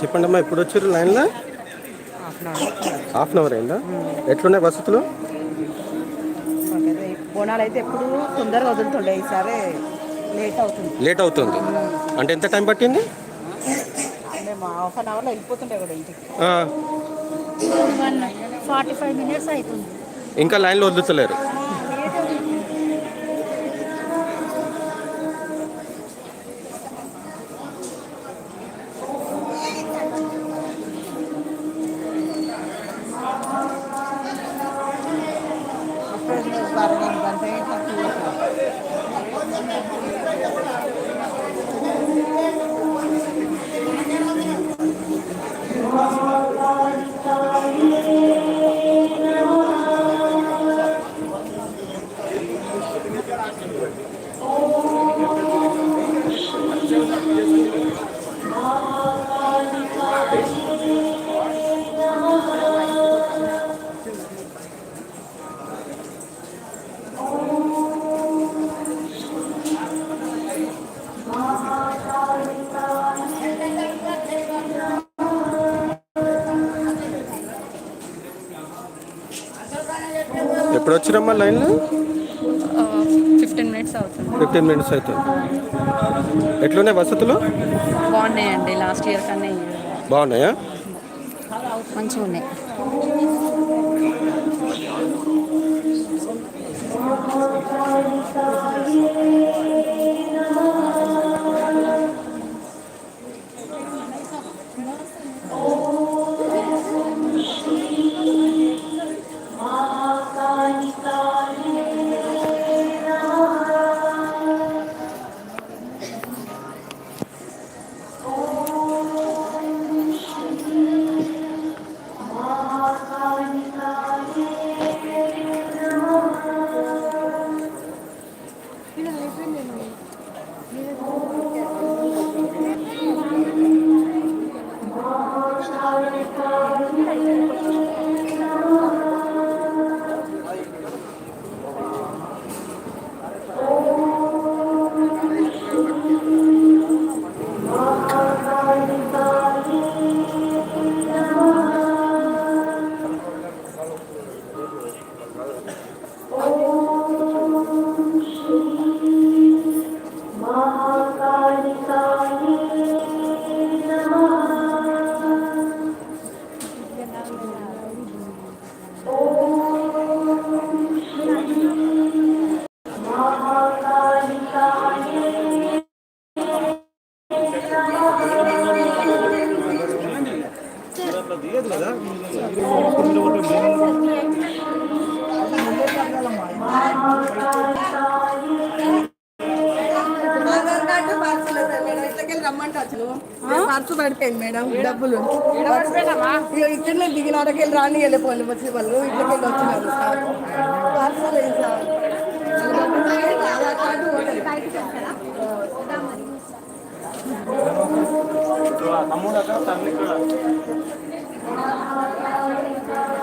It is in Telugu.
చెప్పండి అమ్మా ఎప్పుడు వచ్చారు లైన్లో? హాఫ్ అన్ అవర్ అయిందా? ఎట్లున్నాయి వసతులు? బోనాలు అయితే ఎప్పుడు తొందరగా వదులుతుండే ఈసారి లేట్ అవుతుంది. లేట్ అవుతుంది. అంటే ఎంత టైం పట్టింది? హాఫ్ అన్ అవర్లో వెళ్ళిపోతుండే కూడా ఇంటికి. ఫార్టీ ఫైవ్ మినిట్స్ అవుతుంది. ఇంకా లైన్లో వదులుతలేరు. 没人照顾 ఎప్పుడు వచ్చిరమ్మా లైన్లో? ఫిఫ్టీన్ మినిట్స్ అవుతుంది. ఫిఫ్టీన్ మినిట్స్ అవుతుంది. ఎట్లున్నాయి వసతులు? బాగున్నాయండి. లాస్ట్ ఇయర్ కన్నా బాగున్నాయా? మంచిగా ఉన్నాయి అట్లా తీయదు కదా? మేడం ఇట్లకెళ్ళి పర్సు పడిపోయింది మేడం డబ్బులు ఇక్కడనే దిగిన దిగినాడకెళ్ళి రాని వెళ్ళిపోయింది వచ్చి వాళ్ళు ఇట్లకెళ్ళి వచ్చినారు సార్ పర్సు లేదు సార్ Gracias.